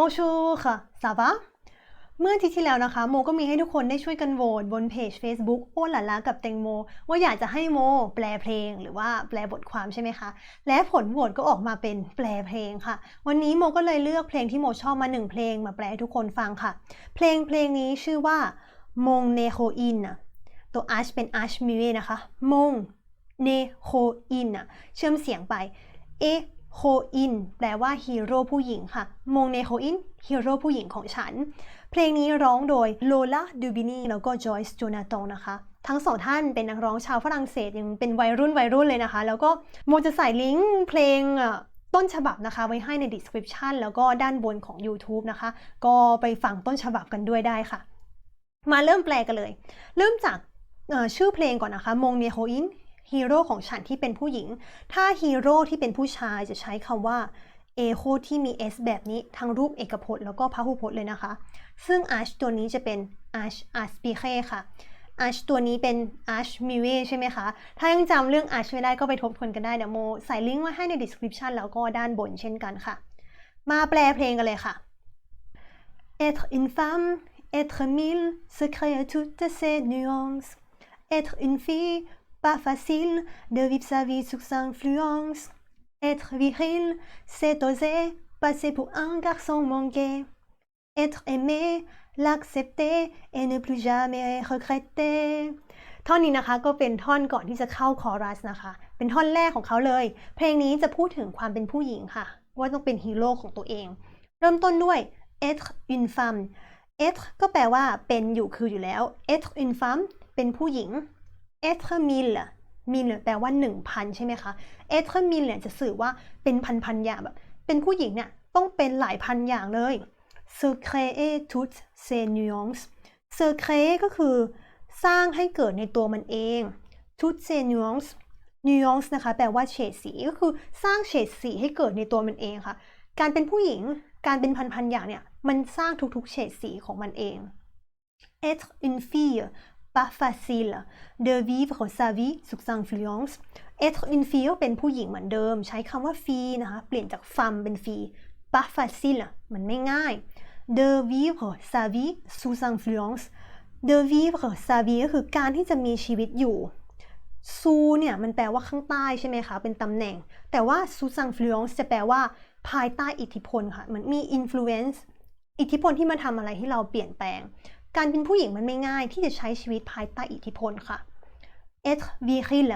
Bonjour ค่ะ ça va เมื่อทิตย์ที่แล้วนะคะ โมก็มีให้ทุกคนได้ช่วยกันโหวตบนเพจ Facebook โอหลาลากับแตงโม ว่าอยากจะให้โม แปลเพลงหรือว่าแปลบทความใช่ไหมคะ และผลโหวตก็ออกมาเป็นแปลเพลงค่ะ วันนี้โมก็เลยเลือกเพลงที่โมชอบมาหนึ่งเพลงมาแปลให้ทุกคนฟังค่ะ เพลงเพลงนี้ชื่อว่ามงเนโฮอินอะตัวอาชเป็นอาชมิเวนะคะมงเนโฮอินอะเชื่อมเสียงไปเอ โฮอินแปลว่าฮีโร่ผู้หญิงค่ะ มงเนโฮอินฮีโร่ผู้หญิงของฉัน เพลงนี้ร้องโดยโลลาดูบินีแล้วก็จอยส์โจนาตงนะคะ ทั้งสองท่านเป็นนักร้องชาวฝรั่งเศสยังเป็นวัยรุ่นวัยรุ่นเลยนะคะ แล้วก็โมจะใส่ลิงก์เพลงต้นฉบับนะคะ ไว้ให้ใน description แล้วก็ด้านบนของ YouTube นะคะ ก็ไปฟังต้นฉบับกันด้วยได้ค่ะ มาเริ่มแปลกันเลย เริ่มจากชื่อเพลงก่อนนะคะมงเนโฮอิน ฮีโร่ของฉันที่เป็นผู้หญิง ถ้าฮีโร่ที่เป็นผู้ชายจะใช้คำว่าเอโคที่มี s แบบนี้ทั้งรูปเอกพจน์แล้วก็พหุพจน์เลยนะคะ ซึ่ง ash ตัวนี้จะเป็น ash aspike ค่ะ ash ตัวนี้เป็น ash miwe ใช่ไหมคะ ถ้ายังจำเรื่อง ash ไม่ได้ก็ไปทบทวนกันได้เดี๋ยวโมใส่ลิงก์ไว้ให้ใน description แล้วก็ด้านบนเช่นกันค่ะ มาแปลเพลงกันเลยค่ะ Être une femme, être mille secrets toutes ces nuances. Être une fille, pas facile de vivre sa vie sous influence. Être viril, c'est oser passer pour un garçon manqué. Être aimé, l'accepter et ne plus jamais regretter. ท่อนนี้นะคะก็เป็นท่อนก่อนที่จะเข้าคอรัสนะคะ เป็นท่อนแรกของเขาเลย เพลงนี้จะพูดถึงความเป็นผู้หญิงค่ะ ว่าต้องเป็นฮีโร่ของตัวเอง เริ่มต้นด้วย être une femme être ก็แปลว่าเป็นอยู่คืออยู่แล้ว être une femme เป็นผู้หญิง être mille mille แปลว่า 1,000 ใช่ไหมคะ être mille เนี่ยจะสื่อว่าเป็นพันๆอย่างแบบ เป็นผู้หญิงเนี่ยต้องเป็นหลายพันอย่างเลย se créer toutes ces nuances se créer ก็คือสร้างให้เกิดในตัวมันเอง toutes ces nuances nuance นะคะ แปลว่าเฉดสี ก็คือสร้างเฉดสีให้เกิดในตัวมันเองค่ะ การเป็นผู้หญิง การเป็นพันๆอย่างเนี่ย มันสร้างทุกๆ เฉดสีของมันเอง être une fille pas facile de vivre sa vie sous influence être une fille เป็นผู้หญิงเหมือนเดิม ใช้คำว่า f i l นะคะเปลี่ยนจาก f e m m เป็น f i l pas facile มันไม่ง่าย de vivre sa vie sous influence de vivre sa vie ก็คือการที่จะมีชีวิตอยู่ซูเนี่ยมันแปลว่าข้างใต้ใช่ไหมคะ เป็นตำแหน่ง แต่ว่า sous influence จะแปลว่า ภายใต้อิทธิพลค่ะ มันมี influence อิทธิพลที่มาทำอะไรให้เราเปลี่ยนแปลงการเป็นผู้หญิงมันไม่ง่ายที่จะใช้ชีวิตภายใต้อิทธิพลค่ะ être viril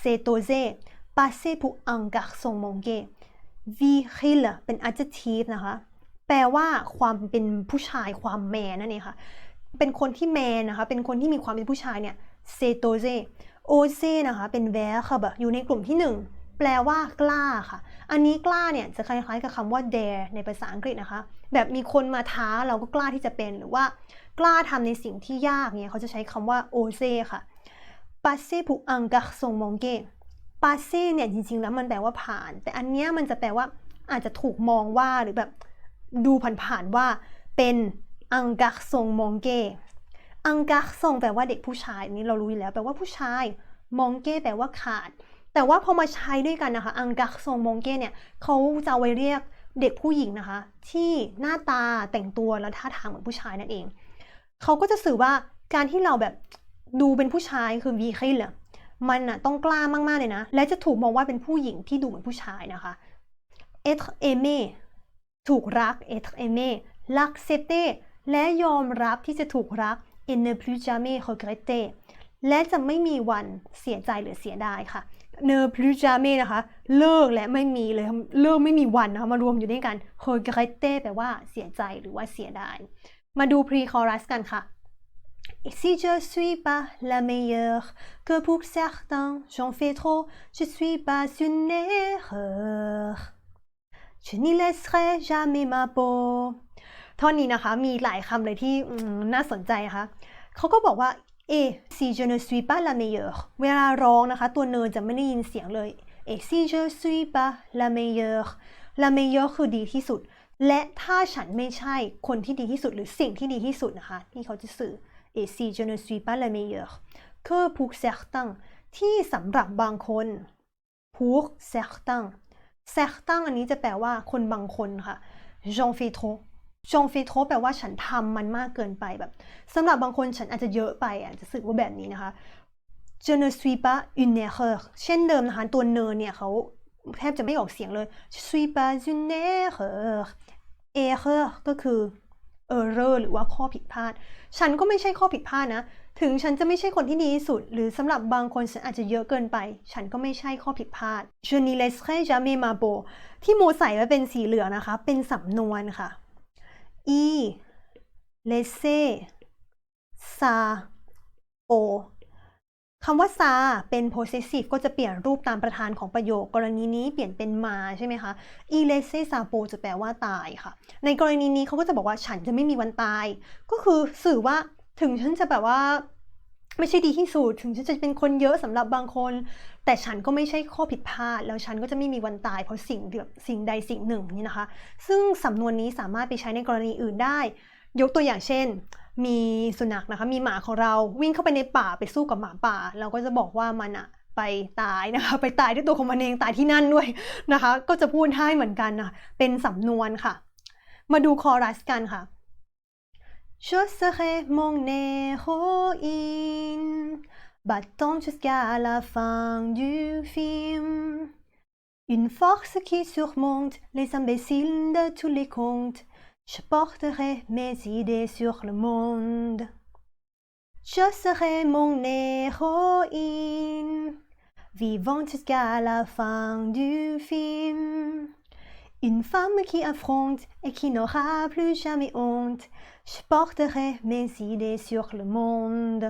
c'est oser passer pour un garçon manqué viril เป็น adjective นะคะ แปลว่าความเป็นผู้ชายความแมนนั่นเองค่ะ เป็นคนที่แมนนะคะ เป็นคนที่มีความเป็นผู้ชายเนี่ย c'est oser oser นะคะ เป็น verb อยู่ในกลุ่มที่หนึ่ง แปลว่ากล้าค่ะ อันนี้กล้าเนี่ยจะคล้ายๆกับคำว่า dare ในภาษาอังกฤษนะคะ แบบมีคนมาท้าเราก็กล้าที่จะเป็นหรือว่ากล้าทำในสิ่งที่ยากเนี่ยเขาจะใช้คำว่า ose ค่ะ passer pour un garçon manqué passer เนี่ยจริงๆแล้วมันแปลว่าผ่าน แต่อันเนี้ยมันจะแปลว่าอาจจะถูกมองว่าหรือแบบดูผ่านๆว่าเป็น un garçon manqué un garçon แปลว่าเด็กผู้ชายอันนี้เรารู้อยู่แล้ว แปลว่าผู้ชาย manqué แปลว่าขาด แต่ว่าพอมาใช้ด้วยกันนะคะ un garçon manqué เนี่ยเขาจะไว้เรียกเด็กผู้หญิงนะคะ ที่หน้าตาแต่งตัวและท่าทางเหมือนผู้ชายนั่นเองเขาก็จะสื่อว่าการที่เราแบบดูเป็นผู้ชายคือวีคิลอะมันอะต้องกล้ามากๆเลยนะ และจะถูกมองว่าเป็นผู้หญิงที่ดูเหมือนผู้ชายนะคะ être aimé ถูกรัก être aimé l'accepter และยอมรับที่จะถูกรัก et ne plus jamais regretter และจะไม่มีวันเสียใจหรือเสียดายค่ะ เนอร์พลูจาเม่นะคะ เลิกและไม่มีเลย เลิกไม่มีวันนะคะมารวมอยู่ด้วยกันโฮเกรเต้แปลว่าเสียใจหรือว่าเสียดาย มาดูพรีคอรัสกันค่ะ Si je suis pas la meilleure que pour certains, j'en fais trop, je suis pas une erreur. Je n'y laisserai jamais ma peau. ท่อนนี้นะคะมีหลายคำเลยที่น่าสนใจค่ะเขาก็บอกว่า เอซีเจเนซุยปาลาเมเยอร์เวลาร้องนะคะ ตัวเนินจะไม่ได้ยินเสียงเลยเอซีเจเนซุยปาลาเมเยอร์ลาเมเยอร์คือดีที่สุด และถ้าฉันไม่ใช่คนที่ดีที่สุดหรือสิ่งที่ดีที่สุดนะคะที่เขาจะสื่อเอซีเจเนซุยปาลาเมเยอร์เคอร์พุกเซคตังที่สำหรับบางคนพุกเซคตังเซคตังอันนี้จะแปลว่าคนบางคนค่ะ j'en fais trop จงเฟโทแปลว่าฉันทำมันมากเกินไปแบบสำหรับบางคนฉันอาจจะเยอะไปอะจะสึกว่าแบบนี้นะคะ je ne suis pas une erreur เช่นเดิมนะคะ ตัวเนเนี่ยเขาแทบจะไม่ออกเสียงเลย je suis pas une erreur error ก็คือ error หรือว่าข้อผิดพลาด ฉันก็ไม่ใช่ข้อผิดพลาดนะ ถึงฉันจะไม่ใช่คนที่ดีที่สุด หรือสำหรับบางคนฉันอาจจะเยอะเกินไป ฉันก็ไม่ใช่ข้อผิดพลาด je n'y laisserai jamais ma peau ที่โมใส่ไว้เป็นสีเหลืองนะคะ เป็นสำนวนค่ะ e laisser sa o คำว่า sa เป็น possessive ก็จะเปลี่ยนรูปตามประธานของประโยค กรณีนี้เปลี่ยนเป็นมาใช่ไหมคะ e laisser sa o จะแปลว่าตายค่ะ ในกรณีนี้เขาก็จะบอกว่าฉันจะไม่มีวันตาย ก็คือสื่อว่าถึงฉันจะแบบว่า ไม่ใช่ดีที่สุดถึงฉันจะเป็นคนเยอะสำหรับบางคน แต่ฉันก็ไม่ใช่ข้อผิดพลาด แล้วฉันก็จะไม่มีวันตายเพราะสิ่งแบบสิ่งใดสิ่งหนึ่งนี่นะคะ ซึ่งสำนวนนี้สามารถไปใช้ในกรณีอื่นได้ ยกตัวอย่างเช่น มีสุนัขนะคะ มีหมาของเราวิ่งเข้าไปในป่าไปสู้กับหมาป่า เราก็จะบอกว่ามันอะไปตายนะคะไปตายด้วยตัวของมันเองตายที่นั่นด้วยนะคะ ก็จะพูดให้เหมือนกันนะเป็นสำนวนค่ะ มาดูคอรัสกันค่ะ Je serai mon héroïne, battante jusqu'à la fin du film. Une force qui surmonte les imbéciles de tous les contes. Je porterai mes idées sur le monde. Je serai mon héroïne, vivante jusqu'à la fin du film. Une femme qui affronte et qui n'aura plus jamais honte. Je porterai mes idées sur le monde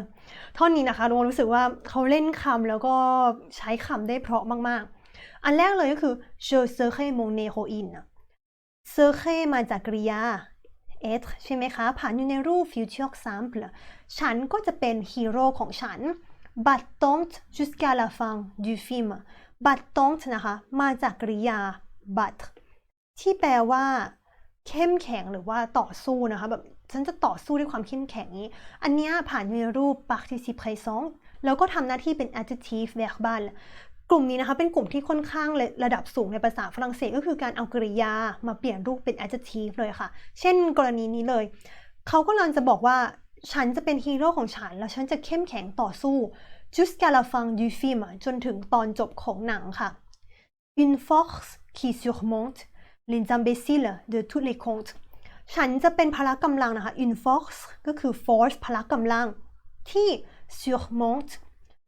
ท่อนนี้นะคะโดรู้สึกว่าเขาเล่นคำแล้วก็ใช้คำได้เพราะมากๆ อันแรกเลยก็คือ je serai mon héroïne serai มาจากกริยา être ใช่ไหมคะ ผ่านอยู่ในรูป future simple ฉันก็จะเป็นฮีโร่ของฉัน battante jusqu'à la fin du film battante นะคะ มาจากกริยา bat ที่แปลว่า เข้มแข็งหรือว่าต่อสู้นะคะแบบฉันจะต่อสู้ด้วยความเข้มแข็งนี้ อันนี้ผ่านในรูป participe présent แล้วก็ทำหน้าที่เป็น adjective verbal กลุ่มนี้นะคะเป็นกลุ่มที่ค่อนข้างระดับสูงในภาษาฝรั่งเศสก็คือการเอากริยามาเปลี่ยนรูปเป็น adjective เลยค่ะ เช่นกรณีนี้เลย เขาก็ลังจะบอกว่าฉันจะเป็นฮีโร่ของฉัน แล้วฉันจะเข้มแข็งต่อสู้ jusqu'à la fin du film จนถึงตอนจบของหนังค่ะ une force qui surmonte les imbéciles de tous les contes ฉันจะเป็นพละกำลังนะคะ une force ก็คือ force พละกำลัง ที่ surmonte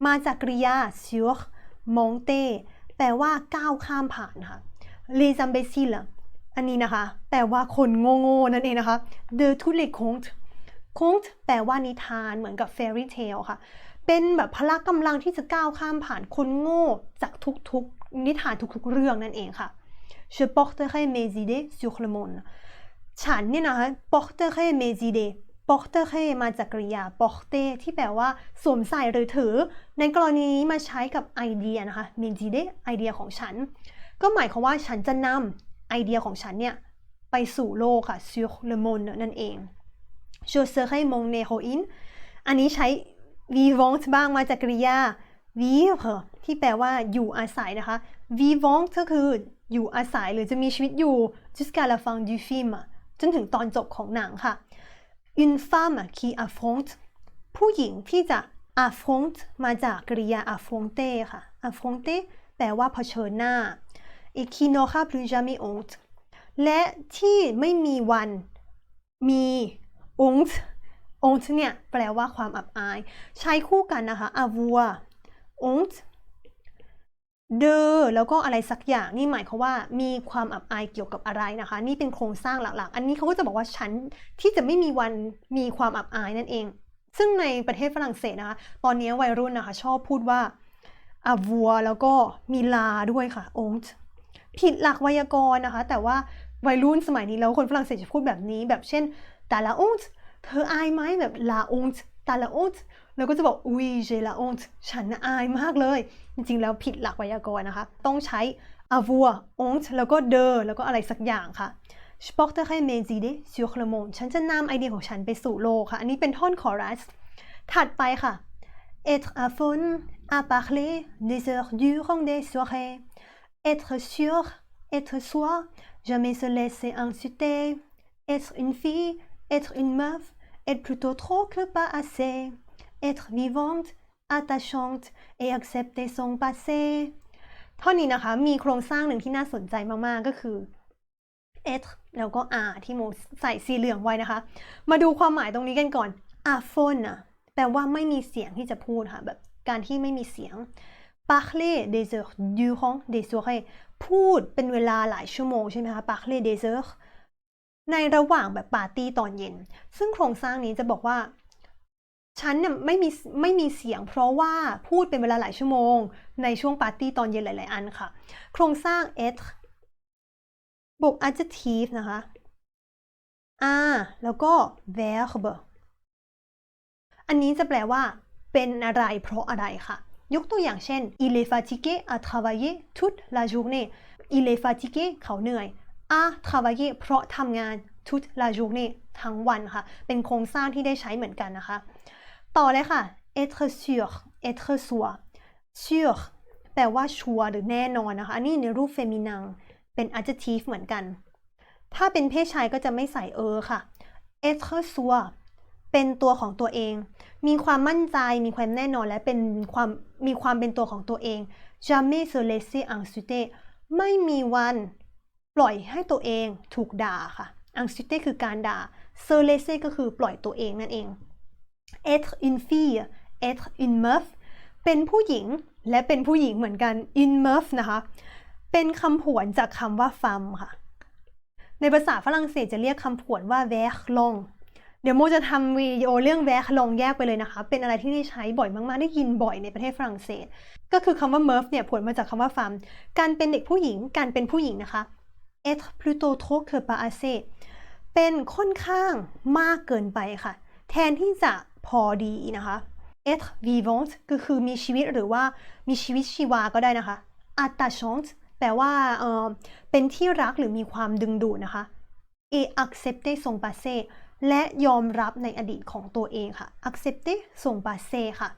มาจากกริยา surmonte แปลว่าก้าวข้ามผ่านค่ะ les imbéciles อันนี้นะคะ แปลว่าคนโง่ๆนั่นเองนะคะ de tous les contes conte แปลว่านิทานเหมือนกับ fairy tale ค่ะ เป็นแบบพละกำลังที่จะก้าวข้ามผ่านคนโง่จากทุกๆ นิทานทุกๆ เรื่องนั่นเองค่ะ je porterai mes idées sur le monde ฉันเนี่ยนะคะ porterai mes idées porterai มาจากกริยา porter ที่แปลว่าสวมใส่หรือถือ ในกรณีนี้มาใช้กับไอเดียนะคะ mes idées ไอเดียของฉัน ก็หมายความว่าฉันจะนำไอเดียของฉันเนี่ยไปสู่โลกค่ะ sur le monde นั่นเอง je serai mon héroïne อันนี้ใช้ vivant บ้างมาจากกริยา vivre ที่แปลว่าอยู่อาศัยนะคะ vivant ก็คือ อยู่อาศัยหรือจะมีชีวิตอยู่ jusqu'à la fin du film จนถึงตอนจบของหนังค่ะ une femme qui affronte ผู้หญิงที่จะ affront มาจากกริยา affronter ค่ะ affronter แปลว่าเผชิญหน้า et qui n'aura plus jamais honte และที่ไม่มีวันมี honte honte เนี่ย แปลว่าความอับอาย ใช้คู่กันนะคะ avoir honte เดอแล้วก็อะไรสักอย่างนี่หมายความว่ามีความอับอายเกี่ยวกับอะไรนะคะ นี่เป็นโครงสร้างหลักๆ อันนี้เขาก็จะบอกว่าฉันที่จะไม่มีวันมีความอับอายนั่นเอง ซึ่งในประเทศฝรั่งเศสนะคะ ตอนนี้วัยรุ่นนะคะ ชอบพูดว่าอาวัวแล้วก็มีลาด้วยค่ะองค์ผิดหลักไวยากรณ์นะคะ แต่ว่าวัยรุ่นสมัยนี้แล้วคนฝรั่งเศสจะพูดแบบนี้แบบเช่นแต่ละองค์เธออายไหมแบบลาองค์แต่ละองค์ แล้วก็จะบอกอุ้ยเจลาองฉันอายมากเลย จริงๆ แล้วผิดหลักไวยากรณ์นะคะ ต้องใช้ avoir honte แล้วก็ de แล้วก็อะไรสักอย่างค่ะ je porterai mes idées sur le monde ฉันจะนำไอเดียของฉันไปสู่โลกค่ะ อันนี้เป็นท่อนคอรัส ถัดไปค่ะ être à fond à parler des heures durant des soirées être sûr être soi jamais se laisser insulter être une fille être une meuf être plutôt trop que pas assez être vivante attachante et accepter son passé ท่อนี้นะคะ มีโครงสร้างหนึ่งที่น่าสนใจมาก ๆ ก็คือ h แล้วก็ r ที่โมใส่สีเหลืองไว้นะคะ มาดูความหมายตรงนี้กันก่อน a p h o n นะแปลว่าไม่มีเสียงที่จะพูดค่ะ แบบการที่ไม่มีเสียง parler des heures durant des soirées พูดเป็นเวลาหลายชั่วโมงใช่ไหมคะ parler des heures ในระหว่างแบบปาร์ตี้ตอนเย็น ซึ่งโครงสร้างนี้จะบอกว่า ฉันเนี่ยไม่มีไม่มีเสียง เพราะว่าพูดเป็นเวลาหลายชั่วโมง ในช่วงปาร์ตี้ตอนเย็นหลาย ๆ อันค่ะ โครงสร้าง être บวก adjective นะคะ a แล้วก็ verb อันนี้จะแปลว่า เป็นอะไร เพราะอะไรค่ะ ยกตัวอย่างเช่น il est fatigué à travailler toute la journée il est fatigué เขาเหนื่อย à travailler เพราะทำงาน toute la journée ทั้งวันค่ะ เป็นโครงสร้างที่ได้ใช้เหมือนกันนะคะ ต่อเลยค่ะ être sûr être sûr sûr แปลว่าชัวหรือแน่นอนนะคะ อันนี้ในรูปเฟมินังเป็น adjective เหมือนกัน ถ้าเป็นเพศชายก็จะไม่ใส่เออค่ะ être sûr เป็นตัวของตัวเอง มีความมั่นใจ มีความแน่นอน และเป็นความ มีความเป็นตัวของตัวเอง jamais se laisser insulter ไม่มีวันปล่อยให้ตัวเองถูกด่าค่ะ insulter คือการด่า se laisser ก็คือปล่อยตัวเองนั่นเอง être une fille être une meuf เป็นผู้หญิงและเป็นผู้หญิงเหมือนกัน une meuf นะคะ เป็นคำผวนจากคำว่า femme ค่ะ ในภาษาฝรั่งเศสจะเรียกคำผวนว่า v e r l o n g เดี๋ยวโมจะทำวิดีโอเรื่อง vers long แยกไปเลยนะคะ เป็นอะไรที่ได้ใช้บ่อยมากๆ ได้ยินบ่อยในประเทศฝรั่งเศส ก็คือคำว่า meuf เนี่ยผวนมาจากคำว่า femme การเป็นเด็กผู้หญิง การเป็นผู้หญิงนะคะ être plutôt trop que pas assez เป็นค่อนข้างมากเกินไปค่ะ แทนที่จะ พอดีนะคะ être vivant ก็คือมีชีวิตหรือว่ามีชีวิตชีวาก็ได้นะคะ attachant แปลว่าเออเป็นที่รักหรือมีความดึงดูดนะคะ et accepter son passé และยอมรับในอดีตของตัวเองค่ะ accepter son passé ค่ะ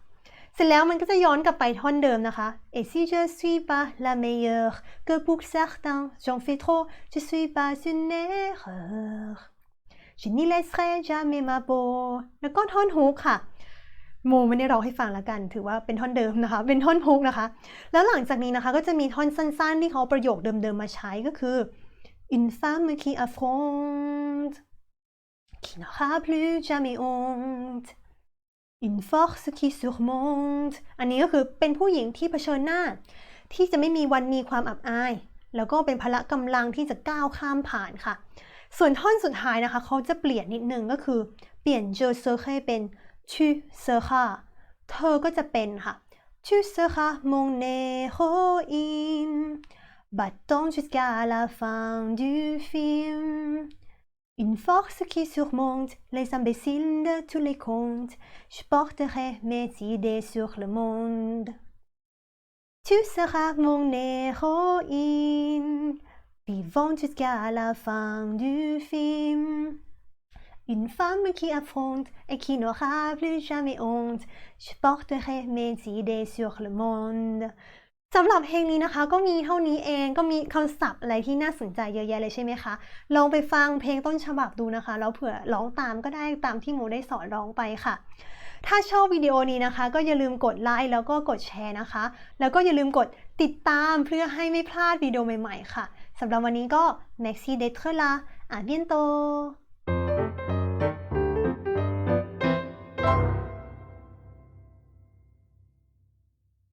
เสร็จแล้วมันก็จะย้อนกลับไปท่อนเดิมนะคะ et si je suis pas la meilleure que pour certains j'en fais trop je suis pas une erreur je n'y laisserai jamais ma peau แล้วก็ท่อนฮุกค่ะ โมไม่ได้ร้องให้ฟังแล้วกัน ถือว่าเป็นท่อนเดิมนะคะ เป็นท่อนฮุกนะคะ แล้วหลังจากนี้นะคะ ก็จะมีท่อนสั้นๆ ที่เขาประโยคเดิมๆ มาใช้ก็คือ une femme qui affronte qui n'aura plus jamais honte une force qui surmonte อันนี้ก็คือเป็นผู้หญิงที่เผชิญหน้า ที่จะไม่มีวันมีความอับอาย แล้วก็เป็นพละกำลังที่จะก้าวข้ามผ่านค่ะ ส่วนท่อนสุดท้ายนะคะ เขาจะเปลี่ยนนิดนึงก็คือ เปลี่ยนเจอเซอร์เคเป็นชื่อเซอร์ค่าเธอก็จะเป็นค่ะชื่อเซอร์ค่ามงเนโฮอินบัตตองจุดกาลาฟังดูฟิล์ม Une force qui surmonte les imbéciles de tous les comptes. Je porterai mes idées sur le monde. Tu seras mon héroïne vivant jusqu'à la fin du film une femme qui affronte et qui n'aura plus jamais honte. Je porterai mes idées sur le monde. สำหรับเพลงนี้นะคะ ก็มีเท่านี้เองก็มีคำศัพท์อะไรที่น่าสนใจเยอะแยะเลยใช่ไหมคะ ลองไปฟังเพลงต้นฉบับดูนะคะ แล้วเผื่อร้องตามก็ได้ตามที่โมได้สอนร้องไปค่ะ ถ้าชอบวิดีโอนี้นะคะ ก็อย่าลืมกดไลค์แล้วก็กดแชร์นะคะ แล้วก็อย่าลืมกดติดตามเพื่อให้ไม่พลาดวิดีโอใหม่ ๆ ค่ะ สำหรับวันนี้ก็ Maxi d'être là à bientôt